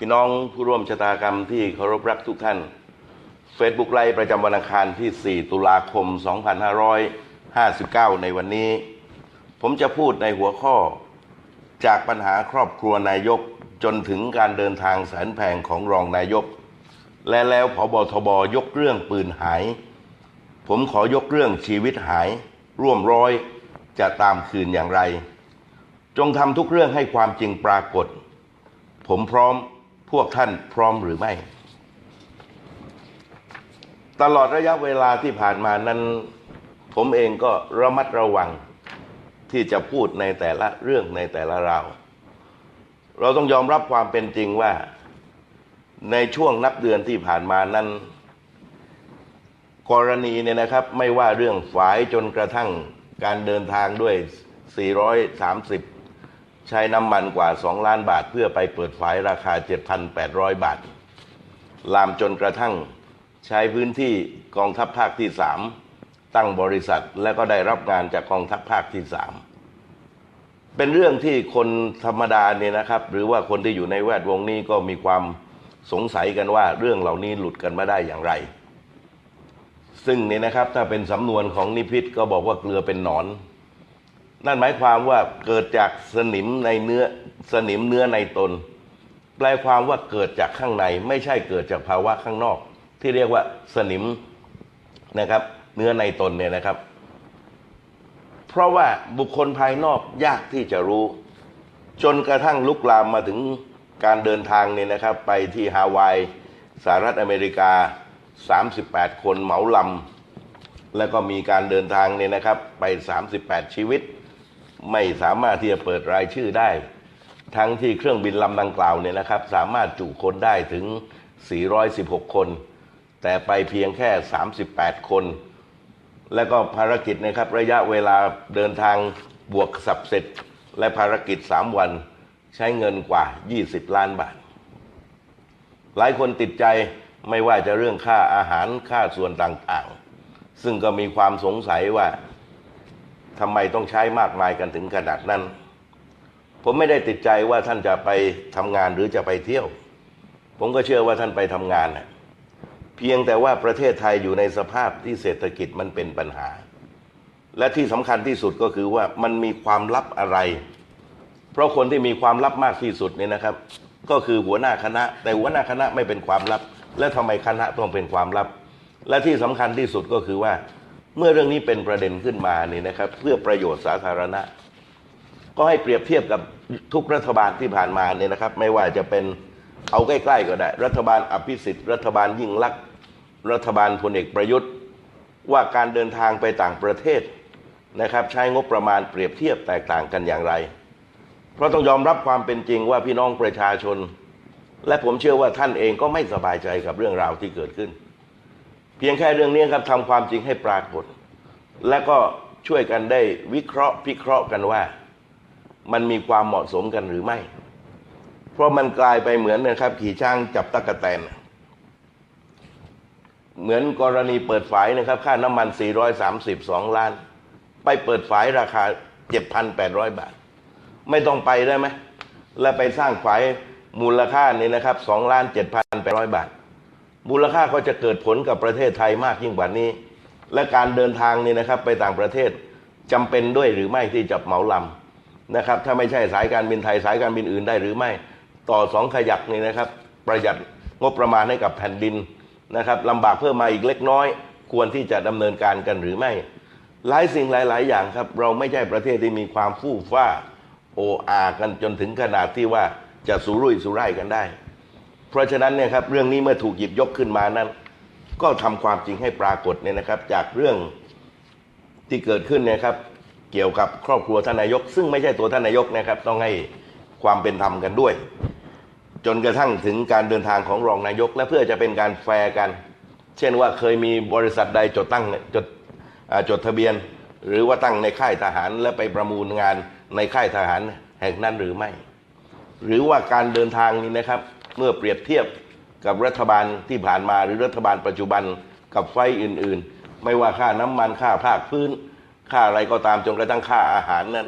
พี่น้องผู้ร่วมชะตากรรมที่เคารพรักทุกท่าน Facebook ไลฟ์ประจำวันอังคารที่ 4 ตุลาคม 2559 ในวันนี้ ผมจะพูดในหัวข้อ จากปัญหาครอบครัวนายกจนถึงการเดินทางแสนแพงของรองนายก และแล้วพบทบยกเรื่องปืนหาย ผมขอยกเรื่องชีวิตหาย ร่วมร้อยจะตามคืนอย่างไร จงทำทุกเรื่องให้ความจริงปรากฏ ผมพร้อม พวกท่านพร้อมหรือไม่ ตลอดระยะเวลาที่ผ่านมานั้น ผมเองก็ระมัดระวังที่จะพูดในแต่ละเรื่องในแต่ละราว เราต้องยอมรับความเป็นจริงว่า ในช่วงนับเดือนที่ผ่านมานั้น กรณีเนี่ยนะครับ ไม่ว่าเรื่องฝายจนกระทั่งการเดินทางด้วย 430 ใช้น้ำมันกว่า 2 ล้านบาท เพื่อไปเปิดฝายราคา 7,800 บาท ลามจนกระทั่งใช้พื้นที่กองทัพภาคที่ 3 ตั้งบริษัทและก็ได้รับงานจากกองทัพภาคที่ 3 เป็นเรื่องที่คนธรรมดาเนี่ยนะครับ หรือว่าคนที่อยู่ในแวดวงนี้ก็มีความสงสัยกันว่าเรื่องเหล่านี้หลุดกันมาได้อย่างไร ซึ่งเนี่ยนะครับถ้าเป็นสำนวนของนิพิษก็บอกว่าเกลือเป็นหนอน นั่นหมายความว่าเกิดจากสนิมในเนื้อสนิมเนื้อในตน แปลความว่าเกิดจากข้างใน ไม่ใช่เกิดจากภาวะข้างนอก ที่เรียกว่าสนิมนะครับ เนื้อในตนเนี่ยนะครับ เพราะว่าบุคคลภายนอกยากที่จะรู้ จนกระทั่งลุกลามมาถึงการเดินทางเนี่ยนะครับ ไปที่ฮาวายสหรัฐอเมริกา 38 คนเหมาลำ แล้วก็มีการเดินทางเนี่ยนะครับไป 38 ชีวิต ไม่สามารถที่จะเปิดรายชื่อได้ ทั้งที่เครื่องบินลำดังกล่าวเนี่ยนะครับ สามารถจุคนได้ถึง 416 คน แต่ไปเพียงแค่ 38 คน แล้วก็ภารกิจนะครับระยะเวลาเดินทางบวกสับเสร็จ และภารกิจ 3 วันใช้เงินกว่า 20 ล้านบาท หลายคนติดใจไม่ว่าจะเรื่องค่าอาหารค่าส่วนต่างๆ ซึ่งก็มีความสงสัยว่าทำไมต้องใช้มากมายกันถึงขนาดนั้น ผมไม่ได้ติดใจว่าท่านจะไปทำงานหรือจะไปเที่ยว ผมก็เชื่อว่าท่านไปทำงานนะเพียงแต่ว่าประเทศไทยอยู่ในสภาพที่เศรษฐกิจมันเป็นปัญหา และที่สำคัญที่สุดก็คือว่ามันมีความลับอะไร เพราะคนที่มีความลับมากที่สุดเนี่ยนะครับ ก็คือหัวหน้าคณะ แต่หัวหน้าคณะไม่เป็นความลับ และทำไมคณะต้องเป็นความลับ และที่สำคัญที่สุดก็คือว่า เมื่อเรื่องนี้เป็นประเด็นขึ้นมานี่นะครับ เพื่อประโยชน์สาธารณะ ก็ให้เปรียบเทียบกับทุกรัฐบาลที่ผ่านมาเนี่ยนะครับ ไม่ว่าจะเป็นเอาใกล้ๆก็ได้ รัฐบาลอภิสิทธิ์ รัฐบาลยิ่งลักษณ์รัฐบาลพลเอกประยุทธ์ ว่าการเดินทางไปต่างประเทศนะครับ ใช้งบประมาณเปรียบเทียบแตกต่างกันอย่างไร เพราะต้องยอมรับความเป็นจริงว่าพี่น้องประชาชน และผมเชื่อว่าท่านเองก็ไม่สบายใจกับเรื่องราวที่เกิดขึ้น เพียงแค่เรื่องนี้ครับทำความจริงให้ปรากฏ และก็ช่วยกันได้วิเคราะห์พิเคราะห์กันว่า มันมีความเหมาะสมกันหรือไม่ เพราะมันกลายไปเหมือนนะครับ ขี่ช้างจับตะกะแตน เหมือนกรณีเปิดฝายนะครับ ค่าน้ำมัน 432 ล้าน ไปเปิดฝายราคา 7,800 บาท ไม่ต้องไปได้ไหม แล้วไปสร้างฝายมูลค่านี่นะครับ2ล้าน7,800 บาท มูลค่าก็จะเกิดผลกับประเทศไทยมากยิ่งกว่านี้ และการเดินทางนี่นะครับไปต่างประเทศจำเป็นด้วยหรือไม่ที่จะเหมาลำนะครับ ถ้าไม่ใช่สายการบินไทยสายการบินอื่นได้หรือไม่ต่อสองขยักนี่นะครับ ประหยัดงบประมาณให้กับแผ่นดินนะครับลำบากเพิ่มมาอีกเล็กน้อย ควรที่จะดำเนินการกันหรือไม่ หลายสิ่งหลาย ๆ อย่างครับ เราไม่ใช่ประเทศที่มีความฟู่ฟ้าโออากันจนถึงขนาดที่ว่าจะสุรุ่ยสุร่ายกันได้ เพราะฉะนั้นเนี่ยครับเรื่องนี้เมื่อถูกหยิบยกขึ้นมานั้น ก็ทำความจริงให้ปรากฏเนี่ยนะครับ จากเรื่องที่เกิดขึ้นเนี่ยครับ เกี่ยวกับครอบครัวท่านนายก ซึ่งไม่ใช่ตัวท่านนายกนะครับ ต้องให้ความเป็นธรรมกันด้วย จนกระทั่งถึงการเดินทางของรองนายก และเพื่อจะเป็นการแฟร์กัน เช่นว่าเคยมีบริษัทใดจดตั้งจดจดทะเบียน หรือว่าตั้งในค่ายทหารและไปประมูลงานในค่ายทหารแห่งนั้นหรือไม่ หรือว่าการเดินทางนี้นะครับ เมื่อเปรียบเทียบกับรัฐบาลที่ผ่านมาหรือรัฐบาลปัจจุบันกับไฟอื่น ๆ ไม่ว่าค่าน้ำมันค่าภาคพื้น ค่าอะไรก็ตามจนกระทั่งค่าอาหารนั้น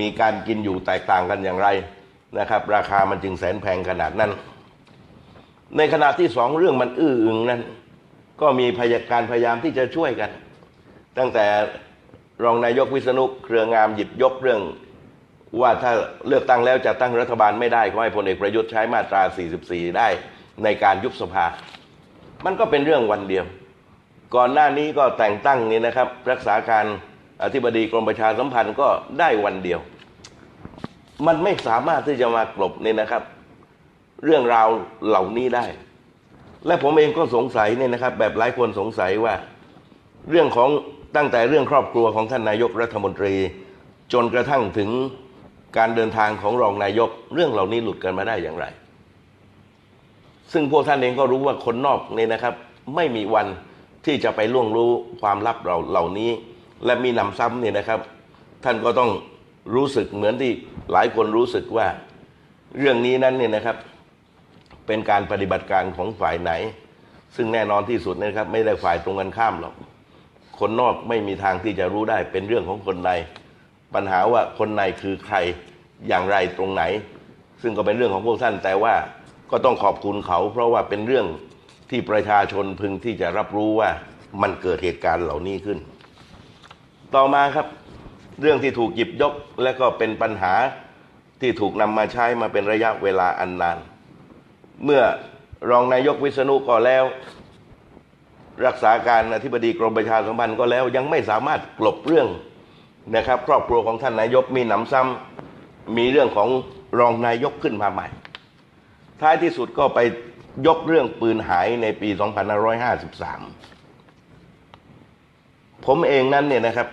มีการกินอยู่แตกต่างกันอย่างไรนะครับ ราคามันจึงแสนแพงขนาดนั้น ในขณะที่สองเรื่องมันอื้ออึงนั้น ก็มีพยาการพยายามที่จะช่วยกัน ตั้งแต่รองนายกวิษณุเครืองามหยิบยกเรื่อง ว่าถ้าเลือกตั้งแล้วจะตั้งรัฐบาลไม่ได้ก็ให้พลเอกประยุทธ์ใช้มาตรา 44 ได้ในการยุบสภา มันก็เป็นเรื่องวันเดียว ก่อนหน้านี้ก็แต่งตั้งนี่นะครับ รักษาการอธิบดีกรมประชาสัมพันธ์ก็ได้วันเดียว มันไม่สามารถที่จะมากลบนี่นะครับ เรื่องราวเหล่านี้ได้ และผมเองก็สงสัยเนี่ยนะครับ แบบหลายคนสงสัยว่า เรื่องของตั้งแต่เรื่องครอบครัวของท่านนายกรัฐมนตรี จนกระทั่งถึง การเดินทางของรองนายกเรื่องเหล่านี้หลุดกันมาได้อย่างไร ซึ่งพวกท่านเองก็รู้ว่าคนนอกเนี่ยนะครับ ไม่มีวันที่จะไปล่วงรู้ความลับเราเหล่านี้ และมีนำซ้ำเนี่ยนะครับ ท่านก็ต้องรู้สึกเหมือนที่หลายคนรู้สึกว่า เรื่องนี้นั้นเนี่ยนะครับ เป็นการปฏิบัติการของฝ่ายไหน ซึ่งแน่นอนที่สุดนะครับ ไม่ได้ฝ่ายตรงกันข้ามหรอกคนนอกไม่มีทางที่จะรู้ได้เป็นเรื่องของคนใน ปัญหาว่าคนในคือใครอย่างไรตรงไหน ซึ่งก็เป็นเรื่องของพวกท่าน แต่ว่าก็ต้องขอบคุณเขา เพราะว่าเป็นเรื่องที่ประชาชนพึงที่จะรับรู้ว่ามันเกิดเหตุการณ์เหล่านี้ขึ้น ต่อมาครับ เรื่องที่ถูกหยิบยกและก็เป็นปัญหาที่ถูกนำมาใช้มาเป็นระยะเวลาอันนาน เมื่อรองนายกวิษณุก็แล้ว รักษาการอธิบดีกรมประชาสัมพันธ์ก็แล้วยังไม่สามารถกลบเรื่อง นะครับ ครอบครัวของท่านนายกมีหนำซ้ำมีเรื่องของรองนายกขึ้นมาใหม่ ท้ายที่สุดก็ไปยกเรื่องปืนหายในปี 2553 ผมเองนั้นเนี่ยนะครับ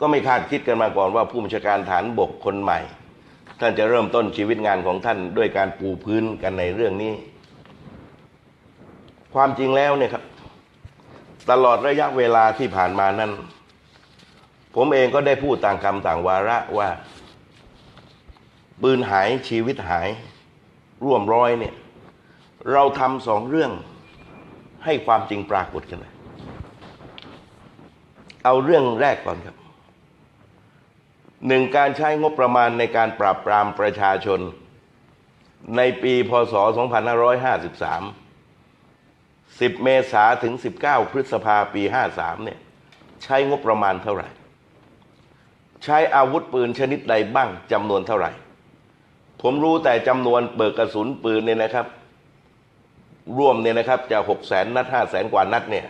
ก็ไม่คาดคิดกันมาก่อนว่าผู้บัญชาการฐานบกคนใหม่ ท่านจะเริ่มต้นชีวิตงานของท่านด้วยการปูพื้นกันในเรื่องนี้ ความจริงแล้วเนี่ยครับ ตลอดระยะเวลาที่ผ่านมานั้น ผมเองก็ได้พูดต่างคำต่างวาระว่า ปืนหายชีวิตหายร่วมร้อยเนี่ย เราทำสองเรื่องให้ความจริงปรากฏกันนะเอาเรื่องแรกก่อนครับหนึ่งการใช้งบประมาณในการปราบปรามประชาชน ในปีพศ 2553 10 เมษาถึง 19 พฤษภาปี 53 เนี่ย ใช้งบประมาณเท่าไหร่ ใช้อาวุธปืนชนิดใดบ้างจำนวนเท่าไหร่ ผมรู้แต่จำนวนเบิกกระสุนปืนเนี่ยนะครับ ร่วมเนี่ยนะครับจะ6 0 0 0 0นัด5 0 0 0 0กว่านัดเนี่ย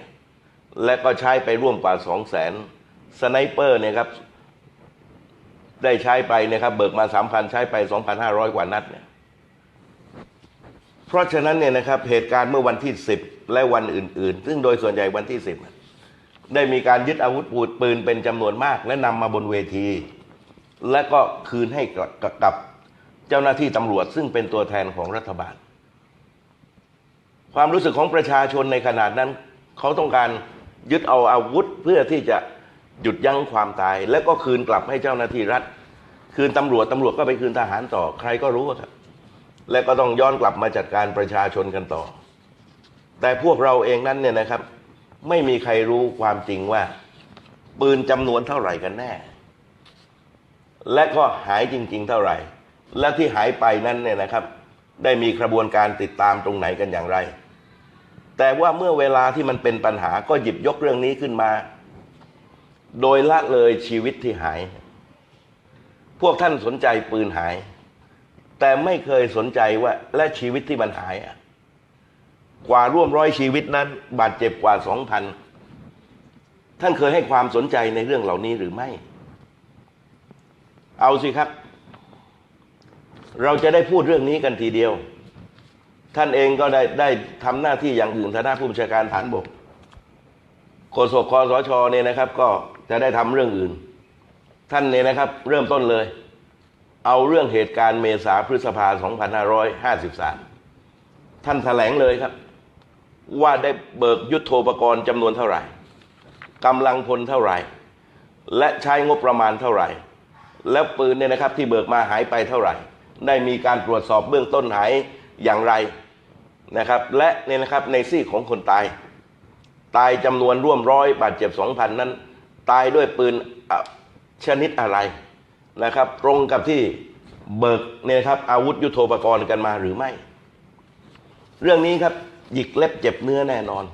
และก็ใช้ไปร่วมกว่า2 0 0 0 0 0สไนเปอร์เนี่ยครับได้ใช้ไปนะครับ เบิกมา3,000ใช้ไป2,500กว่านัดเนี่ยเพราะฉะนั้นเนี่ยนะครับเหตุการณ์เมื่อวันที่10และวันอื่น ๆ ซึ่งโดยส่วนใหญ่วันที่10 ได้มีการยึดอาวุธปูดปืนเป็นจำนวนมาก และนำมาบนเวที และก็คืนให้กับเจ้าหน้าที่ตำรวจ ซึ่งเป็นตัวแทนของรัฐบาล ความรู้สึกของประชาชนในขนาดนั้น เขาต้องการยึดเอาอาวุธเพื่อที่จะหยุดยั้งความตาย และก็คืนกลับให้เจ้าหน้าที่รัฐ คืนตำรวจตำรวจก็ไปคืนทหารต่อใครก็รู้ครับ และก็ต้องย้อนกลับมาจัดการประชาชนกันต่อ แต่พวกเราเองนั้นเนี่ยนะครับ ไม่มีใครรู้ความจริงว่า ปืนจำนวนเท่าไหร่กันแน่ และก็หายจริง ๆ เท่าไหร่ และที่หายไปนั้นเนี่ยนะครับ ได้มีกระบวนการติดตามตรงไหนกันอย่างไร แต่ว่าเมื่อเวลาที่มันเป็นปัญหาก็หยิบยกเรื่องนี้ขึ้นมา โดยละเลยชีวิตที่หาย พวกท่านสนใจปืนหาย แต่ไม่เคยสนใจว่าและชีวิตที่มันหายอะ กว่าร่วมร้อยชีวิตนั้น บาดเจ็บกว่าสองพันท่านเคยให้ความสนใจในเรื่องเหล่านี้หรือไม่ เอาสิครับ เราจะได้พูดเรื่องนี้กันทีเดียว ท่านเองก็ได้ได้ทำหน้าที่อย่างอื่นฐานะผู้บัญชาการฐานบกโฆษกคอสชเนี่ยนะครับ ก็จะได้ทำเรื่องอื่น ท่านเนี่ยนะครับ เริ่มต้นเลย เอาเรื่องเหตุการณ์เมษาพฤษภา2553 ท่านแถลงเลยครับ ว่าได้เบิกยุทโธปกรณ์จำนวนเท่าไหร่กำลังพลเท่าไหร่ และใช้งบประมาณเท่าไหร่ แล้วปืนเนี่ยนะครับที่เบิกมาหายไปเท่าไหร่ ได้มีการตรวจสอบเบื้องต้นหายอย่างไรนะครับ และเนี่ยนะครับในซี่ของคนตาย ตายจำนวนร่วมร้อยบาดเจ็บสองพันนั้น ตายด้วยปืนชนิดอะไรนะครับ ตรงกับที่เบิกเนี่ยครับอาวุธยุโทโธปกรณ์กันมาหรือไม่ เรื่องนี้ครับ หยิกเล็บเจ็บเนื้อแน่นอน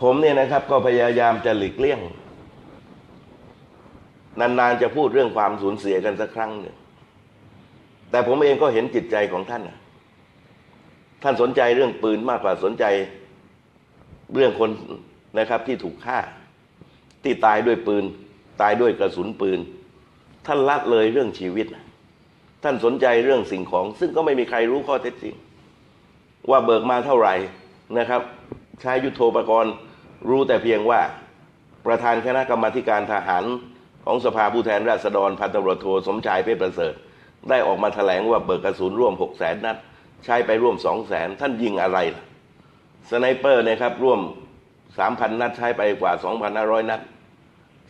ผมเนี่ยนะครับ ก็พยายามจะหลีกเลี่ยง นานๆจะพูดเรื่องความสูญเสียกันสักครั้งหนึ่งแต่ผมเองก็เห็นจิตใจของท่านนะท่านสนใจเรื่องปืนมากกว่าสนใจเรื่องคนนะครับที่ถูกฆ่า ที่ตายด้วยปืน ตายด้วยกระสุนปืน ท่านละเลยเรื่องชีวิต ท่านสนใจเรื่องสิ่งของ ซึ่งก็ไม่มีใครรู้ข้อเท็จจริง ว่าเบิกมาเท่าไหร่นะครับ ใช้ยุทโธปกรณ์รู้แต่เพียงว่าประธานคณะกรรมาการทหารของสภาผู้แทนราษฎรพันตำรวจโทสมชายเพชรประเสริฐ ได้ออกมาแถลงว่าเบิกกระสุนร่วมหกแสนนัด ใช้ไปร่วมสองแสนท่านยิงอะไรล่ะสไนเปอร์นะครับร่วมสามพันนัดใช้ไปกว่าสองพันห้าร้อยนัด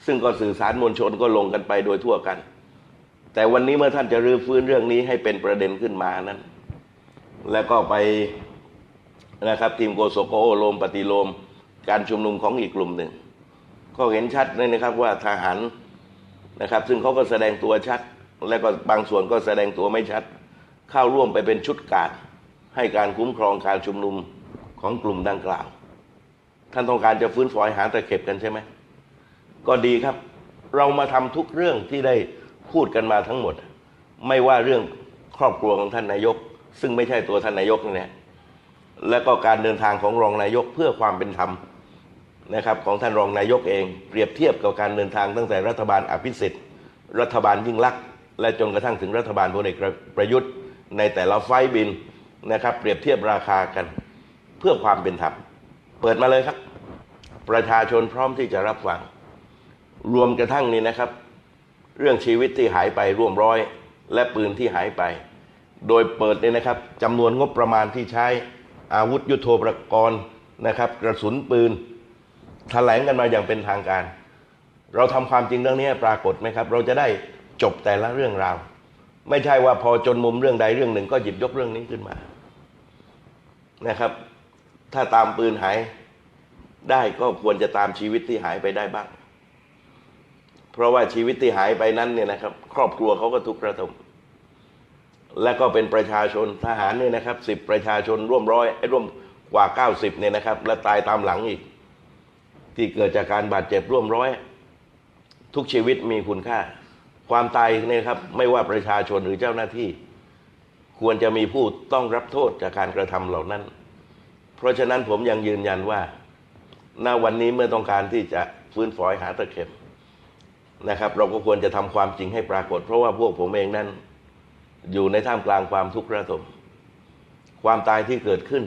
ซึ่งก็สื่อสารมวลชนก็ลงกันไปโดยทั่วกัน แต่วันนี้เมื่อท่านจะรื้อฟื้นเรื่องนี้ให้เป็นประเด็นขึ้นมานั้น แล้วก็ไป นะครับ ทีมโกโซโกโอโลมปฏิโลม การชุมนุมของอีกกลุ่มหนึ่ง ก็เห็นชัดเลยนะครับว่าทหารนะครับ ซึ่งเขาก็แสดงตัวชัด และก็บางส่วนก็แสดงตัวไม่ชัด เข้าร่วมไปเป็นชุดกาดให้การคุ้มครองการชุมนุมของกลุ่มดังกล่าว ท่านต้องการจะฟื้นฝอยหาตะเข็บกันใช่ไหมก็ดีครับ เรามาทำทุกเรื่องที่ได้พูดกันมาทั้งหมด ไม่ว่าเรื่องครอบครัวของท่านนายก ซึ่งไม่ใช่ตัวท่านนายกนี่แหละ และก็การเดินทางของรองนายกเพื่อความเป็นธรรมนะครับของท่านรองนายกเอง เปรียบเทียบกับการเดินทางตั้งแต่รัฐบาลอภิสิทธิ์รัฐบาลยิ่งลักษณ์และจนกระทั่งถึงรัฐบาลพลเอกประยุทธ์ ในแต่ละไฟบินนะครับ เปรียบเทียบราคากันเพื่อความเป็นธรรมเปิดมาเลยครับ ประชาชนพร้อมที่จะรับฟังรวมกระทั่งนี้นะครับ เรื่องชีวิตที่หายไปร่วมร้อย และปืนที่หายไป โดยเปิดเนี่ยนะครับจำนวนงบประมาณที่ใช้ อาวุธยุโทโธปกรณ์นะครับกระสุนปืนแถลงกันมาอย่างเป็นทางการ เราทำความจริงเรื่องนี้ปรากฏไหมครับ เราจะได้จบแต่ละเรื่องราว ไม่ใช่ว่าพอจนมุมเรื่องใดเรื่องหนึ่งก็หยิบยกเรื่องนี้ขึ้นมานะครับ ถ้าตามปืนหายได้ก็ควรจะตามชีวิตที่หายไปได้บ้าง เพราะว่าชีวิตที่หายไปนั้นเนี่ยนะครับ ครอบครัวเขาก็ทุกข์ระทม และก็เป็นประชาชนทหารเนี่ยนะครับสิบประชาชนร่วมร้อยร่วมกว่าเก้าสิบเนี่ยนะครับ และตายตามหลังอีก ที่เกิดจากการบาดเจ็บร่วมร้อย ทุกชีวิตมีคุณค่า ความตายเนี่ยครับไม่ว่าประชาชนหรือเจ้าหน้าที่ ควรจะมีผู้ต้องรับโทษจากการกระทำเหล่านั้น เพราะฉะนั้นผมยังยืนยันว่าณวันนี้เมื่อต้องการที่จะฟื้นฝอยหาตะเข็บนะครับ เราก็ควรจะทำความจริงให้ปรากฏ เพราะว่าพวกผมเองนั้น อยู่ในท่ามกลางความทุกข์ระทมความตายที่เกิดขึ้น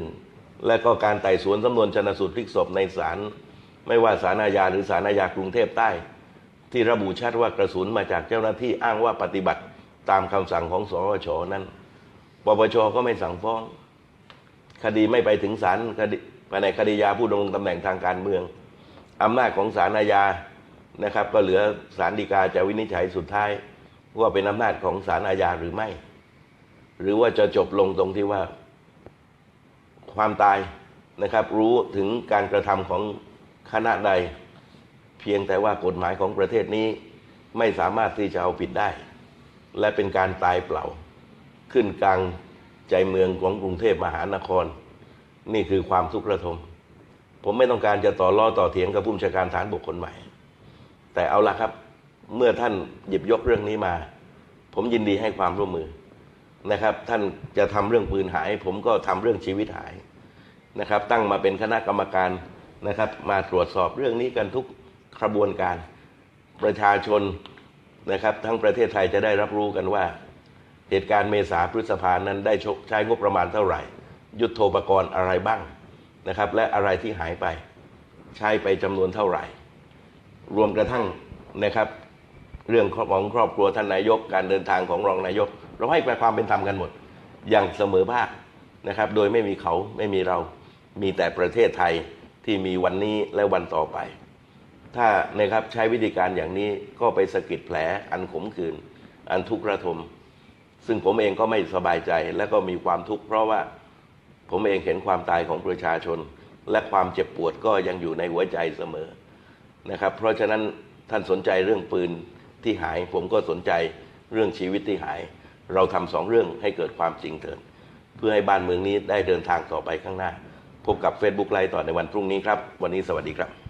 และก็การไต่สวนสำนวนชนสูตรพลิกศพในศาลไม่ว่าศาลอาญาหรือศาลอาญากรุงเทพใต้ ที่ระบุชัดว่ากระสุนมาจากเจ้าหน้าที่อ้างว่าปฏิบัติตามคำสั่งของสอชนั้นปปชก็ไม่สั่งฟ้อง คดีไม่ไปถึงศาลคดีภายในคดียาผู้ดำรงตำแหน่งทางการเมืองอำนาจของศาลอาญานะครับ ก็เหลือศาลฎีกาจะวินิจฉัยสุดท้าย ว่าเป็นอำนาจของศาลอาญาหรือไม่ หรือว่าจะจบลงตรงที่ว่า ความตายนะครับ รู้ถึงการกระทำของคณะใด เพียงแต่ว่ากฎหมายของประเทศนี้ไม่สามารถที่จะเอาผิดได้ และเป็นการตายเปล่า ขึ้นกลางใจเมืองของกรุงเทพมหานคร นี่คือความทุกข์ระทม ผมไม่ต้องการจะต่อล้อต่อเถียงกับผู้บัญชาการฐานบกคนใหม่ แต่เอาละครับ เมื่อท่านหยิบยกเรื่องนี้มา ผมยินดีให้ความร่วมมือ นะครับ ท่านจะทำเรื่องปืนหาย ผมก็ทำเรื่องชีวิตหายนะครับ ตั้งมาเป็นคณะกรรมการนะครับ มาตรวจสอบเรื่องนี้กันทุกกระบวนการประชาชนนะครับ ทั้งประเทศไทยจะได้รับรู้กันว่า เหตุการณ์เมษาพฤษภานั้นได้ใช้งบประมาณเท่าไหร่ ยุทธโธปกรณ์อะไรบ้างนะครับ และอะไรที่หายไป ใช้ไปจำนวนเท่าไหร่ รวมกระทั่งนะครับ เรื่องของครอบครัวท่านนายกการเดินทางของรองนายก เราให้ความเป็นธรรมกันหมด อย่างเสมอภาคนะครับ โดยไม่มีเขาไม่มีเรา มีแต่ประเทศไทยที่มีวันนี้และวันต่อไป ถ้านะครับใช้วิธีการอย่างนี้ก็ไปสะกิดแผลอันขมขื่นอันทุกข์ระทม ซึ่งผมเองก็ไม่สบายใจและก็มีความทุกข์เพราะว่าผมเองเห็นความตายของประชาชน และความเจ็บปวดก็ยังอยู่ในหัวใจเสมอนะครับ เพราะฉะนั้นท่านสนใจเรื่องปืนที่หาย ผมก็สนใจเรื่องชีวิตที่หาย เราทำสองเรื่องให้เกิดความจริงเถิดเพื่อให้บ้านเมืองนี้ได้เดินทางต่อไปข้างหน้า พบกับ Facebook ไลฟ์ต่อในวันพรุ่งนี้ครับ วันนี้สวัสดีครับ